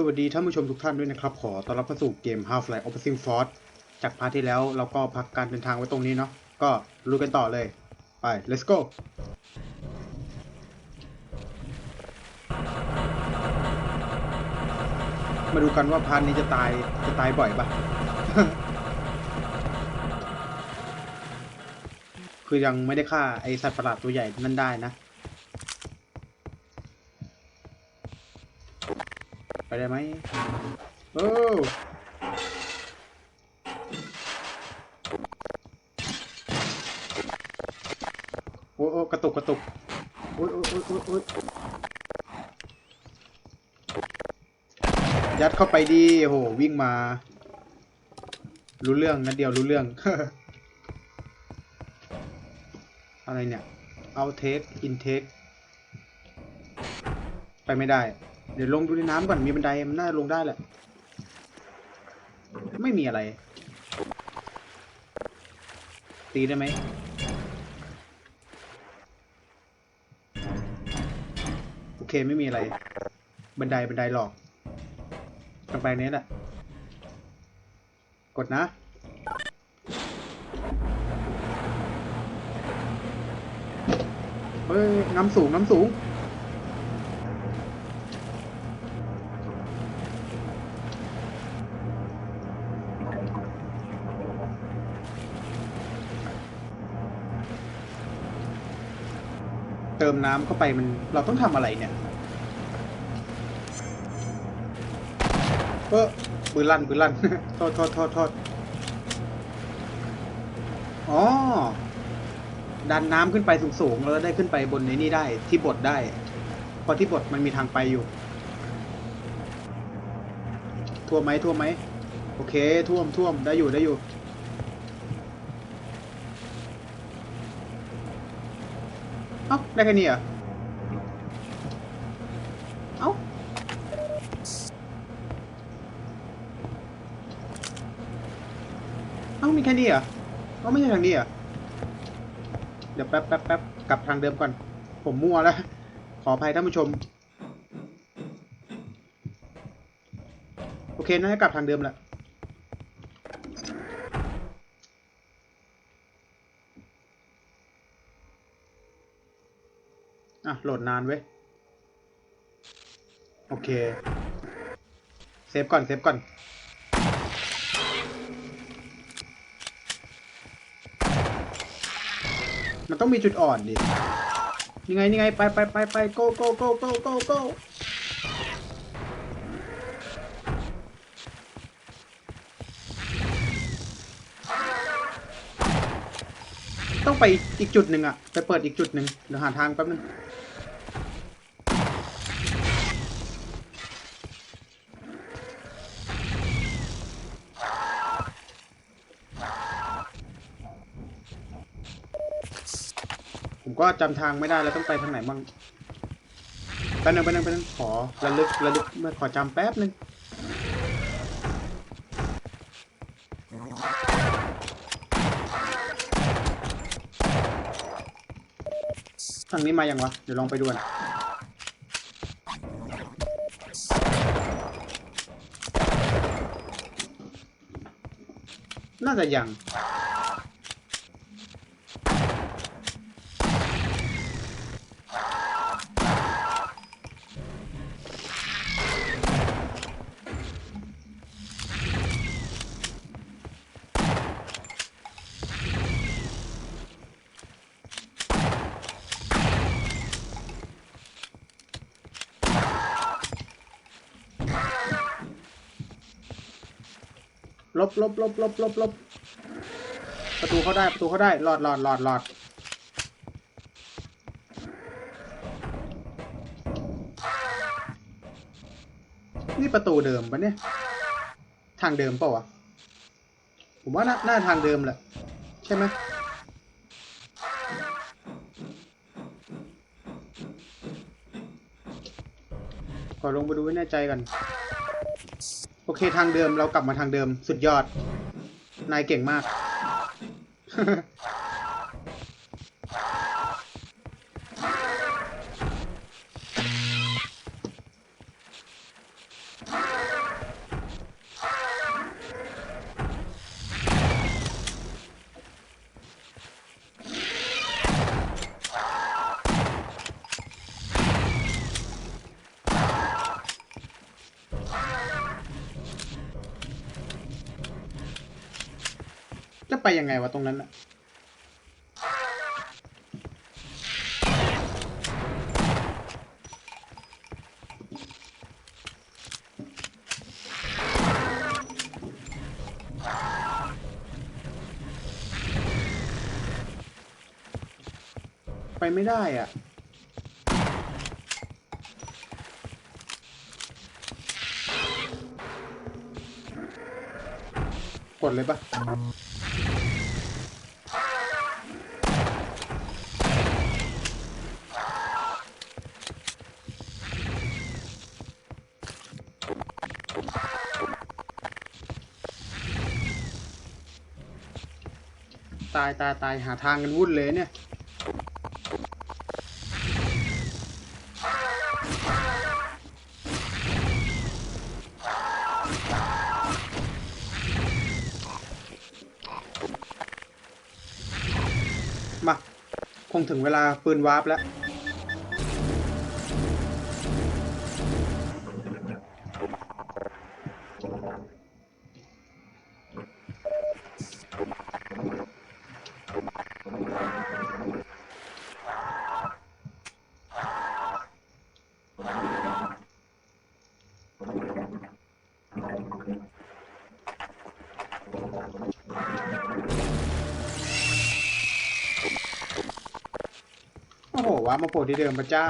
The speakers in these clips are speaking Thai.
สวัสดีท่านผู้ชมทุกท่านด้วยนะครับ ขอต้อนรับเข้าสู่เกม Half-Life Opposing Force จากพาร์ทที่แล้วเราก็พักการเดินทางไว้ตรงนี้เนาะก็ลุยกันต่อเลย ไป let's go มาดูกันว่าพาร์ทนี้จะตายจะตายบ่อยปะคือยังไม่ได้ฆ่าไอสัตว์ประหลาดตัวใหญ่นั่นได้นะ ไปได้ไหมโอ้โอ้โอ้กระตุกกระตุกโอ้ยโอ้ยโอ้ยโอ้ยยัดเข้าไปดีโหวิ่งมา รู้เรื่องนัดเดียวรู้เรื่อง อะไรเนี่ย เอาเทคอินเทคไปไม่ได้ เดี๋ยวลงดูในน้ำก่อนมีบันไดมันน่าจะลงได้แหละ ไม่มีอะไร ตีได้ไหมโอเคไม่มีอะไร บันไดบันไดหลอกทางไปนี้แหละ กดนะเฮ้ยน้ำสูงน้ำสูง ติมน้ำเข้าไปมันเราต้องทำอะไรเนี่ยเออปืนลั่นปืนลั่นโทษโทษโทษโทษอ๋อ ดันน้ำขึ้นไปสูงๆแล้วได้ขึ้นไปบนในนี่ได้ที่บดได้พราะที่บดมันมีทางไปอยู่ท่วมไหมท่วมไหมโอเคท่วมท่วมได้อยู่ได้อยู่ ได้แค่นี้เหรอ เอ้า เอ้ามีแค่นี้เหรอเอ้าไม่ใช่ทางนี้เหรอ เดี๋ยวแป๊บแป๊บแป๊บกลับทางเดิมก่อน ผมมั่วแล้ว ขออภัยท่านผู้ชม โอเคน่าจะกลับทางเดิมแหละ อะ โหลดนานเว้ย โอเค เซฟก่อน เซฟก่อน มันต้องมีจุดอ่อนดิ ยังไงยังไง ไปไปไปไป go go go go go go ต้องไปอีกจุดหนึ่งอะไปเปิดอีกจุดหนึ่งเดี๋ยวหาทางแป๊บนึง ก็จำทางไม่ได้แล้วต้องไปทางไหนบ้างแป๊บนึงแป๊บนึงแป๊บนึงขอระลึกระลึกไม่ขอจำแป๊บนึงทางนี้มาอยังวะ เดี๋ยวลองไปดูกันน่าจะยัง ลบลบลบลบลบลบประตูเขาได้ประตูเขาได้หลอดหลอดหลอดหลอดนี่ประตูเดิมปะเนี่ย ทางเดิมเปล่าวะผมว่าน่าน่าทางเดิมแหละ ใช่ไหมขอลงไปดูให้แน่ใจกัน โอเคทางเดิมเรากลับมาทางเดิมสุดยอด นายเก่งมาก ไปยังไงวะตรงนั้นอะไปไม่ได้อะกดเลยปะายตายตายหาทางกันวุ่นเลยเนี่ย มา คงถึงเวลาปืนวาร์ปแล้วามาโผล่ที่เดิมพระเจ้า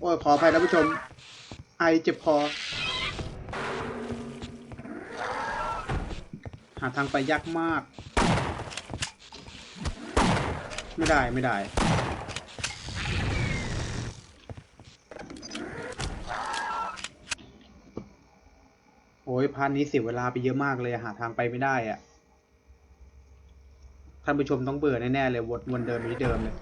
โอ้ยขออภัยท่านผู้ชม ไอเจ็บคอ หาทางไปยากมาก ไม่ได้ไม่ได้ ยพาร์ทนี้เสียเวลาไปเยอะมากเลยหาทางไปไม่ได้อะท่านผู้ชมต้องเบื่อแน่ๆเลยวนวนเดิมที่เดิมเลย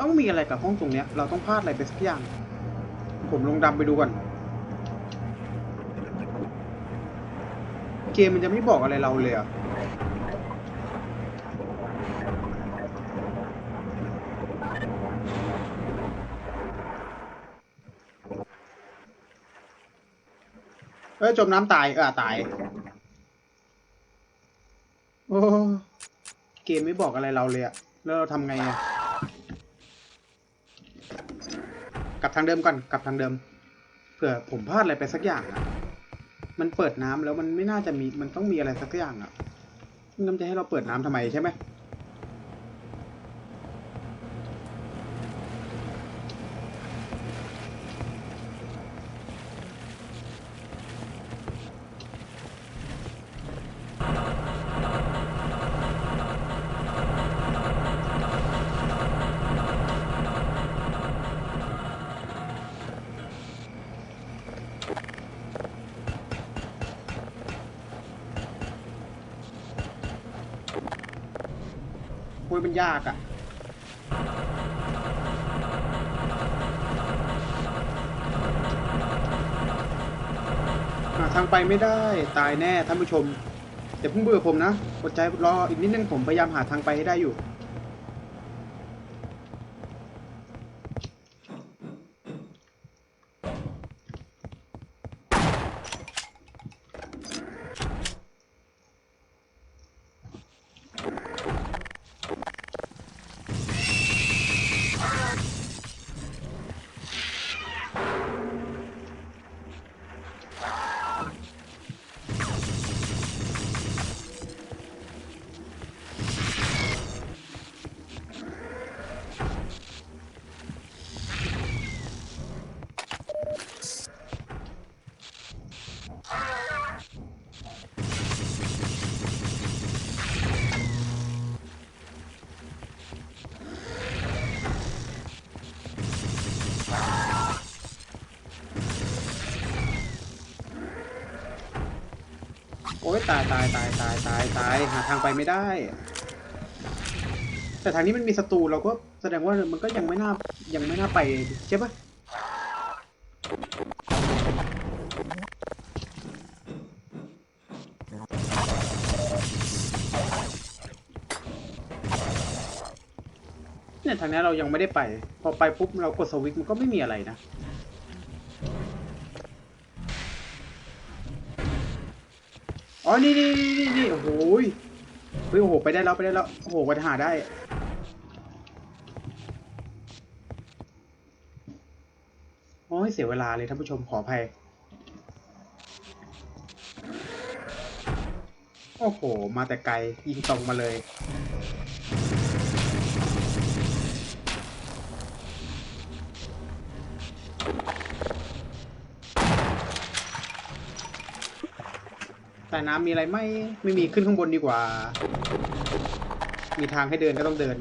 ต้องมีอะไรกับห้องตรงเนี้ย เราต้องพลาดอะไรไปสักอย่าง ผมลงดำไปดูก่อนเกมมันจะไม่บอกอะไรเราเลยอะ อ้ยจมน้ำตาย เออตาย โอ้เกมไม่บอกอะไรเราเลยอะแล้วเราทำไงอะกลับทางเดิมก่อนกลับทางเดิมเผื่อผมพลาดอะไรไปสักอย่างอะมันเปิดน้ำแล้วมันไม่น่าจะมีมันต้องมีอะไรสักอย่างอะงั้นจะให้เราเปิดน้ำทำไมใช่ไหม มันยากอะหาทางไปไม่ได้ตายแน่ท่านผู้ชมอย่เพิ่งเบื่อผมนะอดใจรออีกนิดนึงผมพยายามหาทางไปให้ได้อยู่ โอ้ยตายตายตายตายตายตายหาทางไปไม่ได้ แต่ทางนี้มันมีศัตรูเราก็แสดงว่ามันก็ยังไม่น่ายังไม่น่าไปใช่ปะเนี่ยทางนี้เรายังไม่ได้ไป พอไปปุ๊บเรากดสวิตมันก็ไม่มีอะไรนะ อ๋อ นี่นี่นี่นี่นี่โอ้โหเฮ้ยโอ้โห ไปได้แล้ว ไปได้แล้ว โอ้โหกว่าจะหาได้ โอ้ย เสียเวลาเลยท่านผู้ชม ขออภัย โอ้โห มาแต่ไกล ยิงตรงมาเลย แต่น้ำมีอะไรไหมไม่มีขึ้นข้างบนดีกว่า มีทางให้เดินก็ต้องเดิน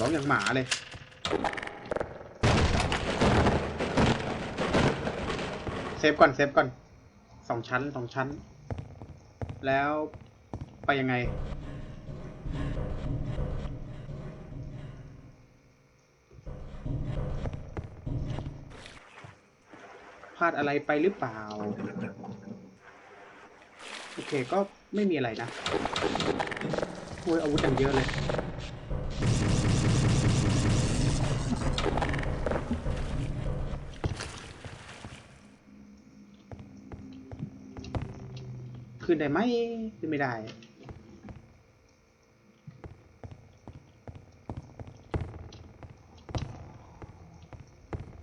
ร้องอย่างหมาเลยเซฟก่อนเซฟก่อนสองชั้นสองชั้น แล้วไปยังไง พลาดอะไรไปหรือเปล่า โอเคก็ไม่มีอะไรนะโอ้ยอาวุธอย่างเยอะเลย ขึ้นได้ไหมขึ้นไม่ได้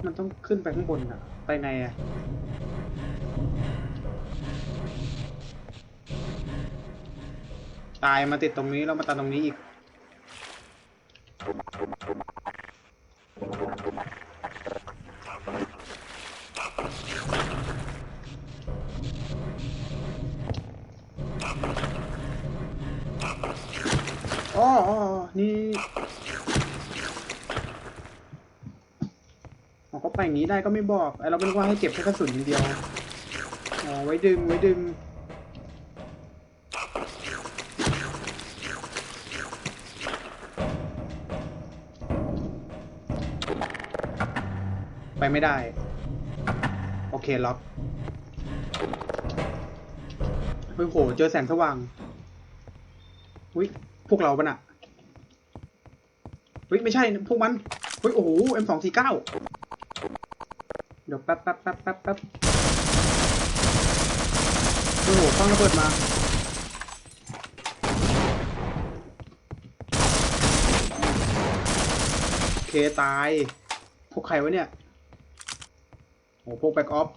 มันต้องขึ้นไปข้างบนอะไปไงอะตายมาติดตรงนี้แล้วมาตายตรงนี้อีก อ๋ออ๋ออ๋อนี่อ๋อก็ ไปอย่างนี้ได้ก็ไม่บอกไอเราไม่รู้ว่าให้เก็บแค่กระสุนอย่างเดียวอ๋อไว้ดึงไว้ดึงไปไม่ได้ โอเคล็อกเฮ้ยโห เจอแสงสว่างอุ้ยพวกเราปะน่ะเฮ้ย ไม่ใช่ พวกมันเฮ้ย โอ้โห M สองสี่เก้า ดี๋ยวแป๊บแป๊บแป๊บแป๊บแป๊บโอ้โหฟังระเบิดมาเคตาย พวกใครวะเนี่ย โอ้พวกแบ็กออฟ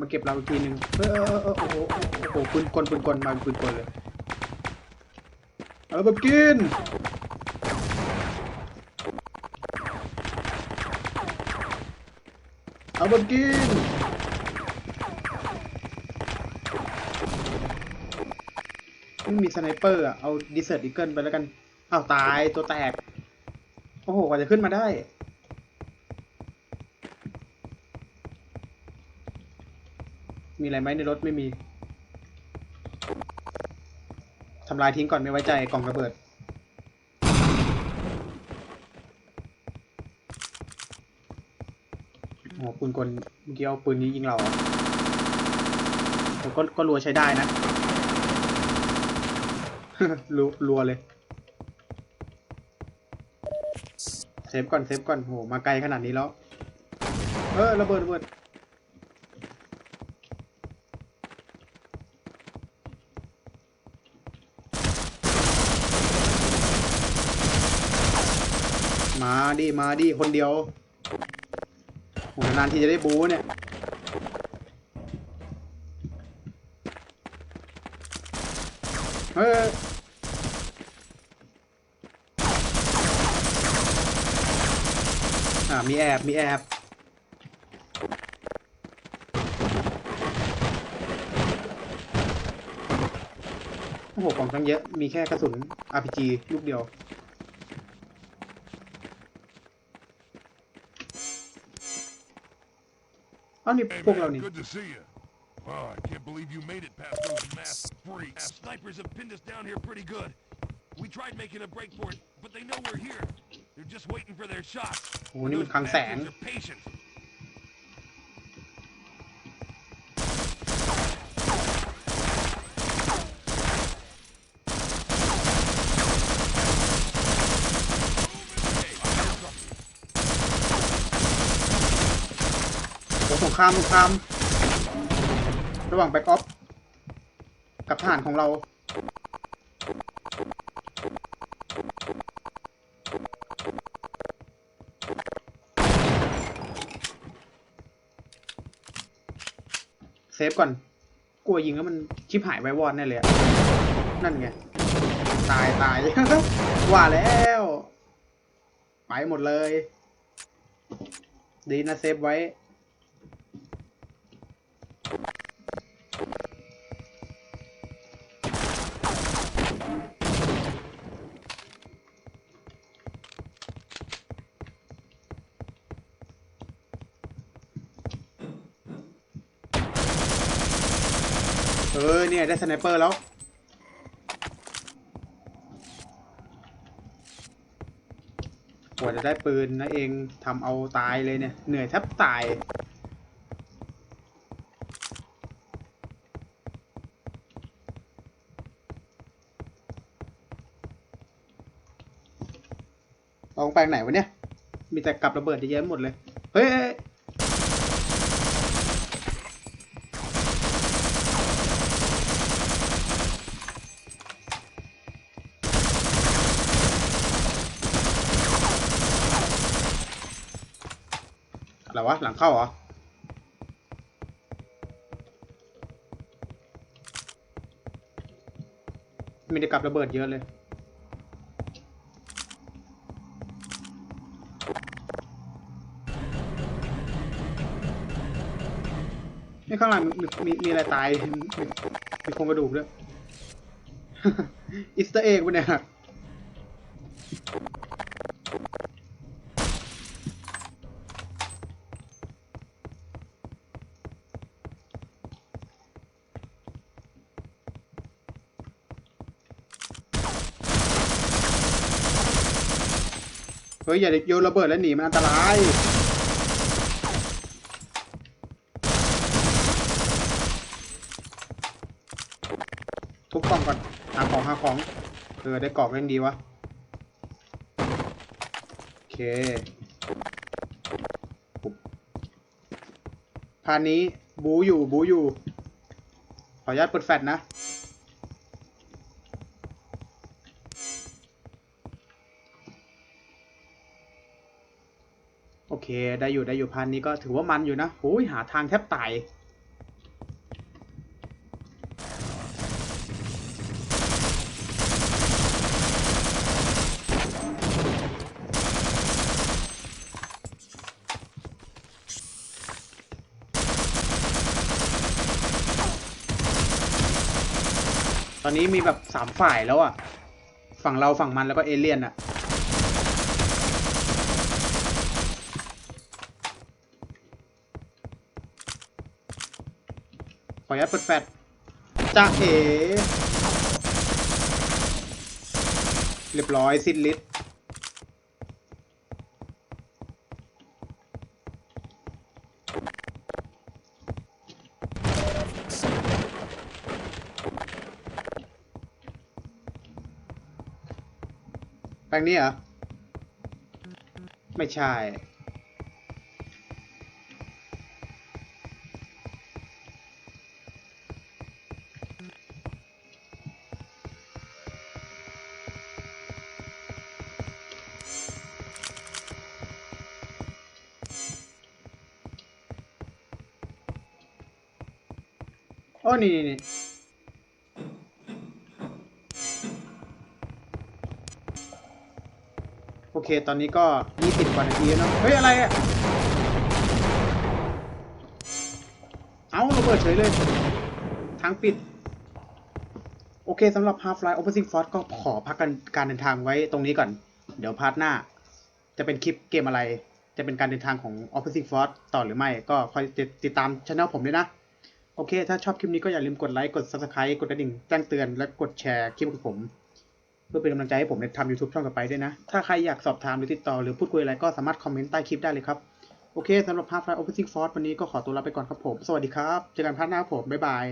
มาเก็บเราอีกทีหนึ่งเออเออเออโอ้โหโอ้โหปืนกลปืนกลมาปืนกลเลยเอาแบบกิน บบกิน ไม่มีสไนเปอร์อะ เอาดิเซอร์ตอีเกิลไปแล้วกันอ้าวตายตัวแตก โอ้โห กว่าจะขึ้นมาได้ มีอะไรไหมในรถไม่มี ทำลายทิ้งก่อนไม่ไว้ใจกล่องระเบิด โอ้ปืนกลเมื่อกี้เอาปืนนี้ยิงเราแต่ก็ก็รัวใช้ได้นะ รัวรัวเลย เซฟก่อนเซฟก่อนโหมาไกลขนาดนี้แล้ว เออระเบิดระเบิดมาดิ มาดิ คนเดียว หนานที่จะได้บูเนี่ย เฮ้ยอ่ามีแอบ มีแอบโอ้โหกล่องทั้งเยอะ มีแค่กระสุน RPG ลูกเดียว เอ้านี่พวกเรานี่ Good to see you. Oh, I can't believe you made it past those masked freaks. Snipers have pinned us down here pretty good. We tried making a break for it, but they know we're here. They're just waiting for their shots. โอ้โหนี่มันคลังแสง Bastards are patient. สงครามสงคราม ระหว่างแบ็กออฟกับทหารของเรา เซฟก่อน กลัวยิงแล้วมันชิบหายไววอดแน่เลยอะนั่นไง ตายตาย ว่าแล้ว ไปหมดเลย ดีนะเซฟไว้ ออเนี่ยได้สไนเปอร์แล้วกว่าจะได้ปืนนะเองทำเอาตายเลยเนี่ย เหนื่อยแทบตายลองไปไหนวะเนี่ย มีแต่กับระเบิดเยอะแยะหมดเลย เฮ้ยเฮ้ย อะไร วะ หลังเข้าเหรอ มีแต่กับระเบิดเยอะเลยนี่ข้างหลังมีมีมีอะไรตาย มีมีโครงกระดูกด้วย อิสต์เอ็กปะเนี่ย ฮ้ยอย่าโยนระเบิดแล้วหนีมันอันตราย ทุบกล่องก่อนหาของหาของเออได้กรอบเล่นดีวะโอเคปุ๊บพานนี้บูอยู่บูอยู่ขออนุญาตเปิดแฟลชนะ ได้อยู่ได้อยู่พันนี้ก็ถือว่ามันอยู่นะโอ้ยหาทางแทบตายตอนนี้มีแบบสามฝ่ายแล้วอะฝั่งเราฝั่งมันแล้วก็เอเลี่ยนอะ ออนุญาตเปิดแฟลชจ้าเอเรียบร้อยสิ้นฤทธิ์แปลงนี้เหรอ ไม่ใช่ อ้นี่นี่นี่โอเค ตอนนี้ก็ยี่สิบกว่านาทีแล้วเนะเฮ้ย อะไรอะเอาระเบิดเฉยเลย ทางปิด โอเคสำหรับ Half-Life Opposing Force ก็ขอพักกันการเดินทางไว้ตรงนี้ก่อน เดี๋ยวพาร์ทหน้า จะเป็นคลิปเกมอะไร จะเป็นการเดินทางของ Opposing Force ต่อหรือไม่ ก็คอยติดตามช anel ผมด้วยนะ โอเค ถ้าชอบคลิปนี้ก็อย่าลืมกดไลค์ กด subscribe กดกระดิ่งแจ้งเตือน และกดแชร์คลิปของผม เพื่อเป็นกำลังใจให้ผมในทำ YouTube ช่องต่อไปด้วยนะ ถ้าใครอยากสอบถามหรือติดต่อหรือพูดคุยอะไรก็สามารถคอมเมนต์ใต้คลิปได้เลยครับ โอเคสำหรับ Half-Life Opposing Force วันนี้ก็ขอตัวลาไปก่อนครับผม สวัสดีครับ เจอกันพาร์ทหน้าผม บ๊ายบาย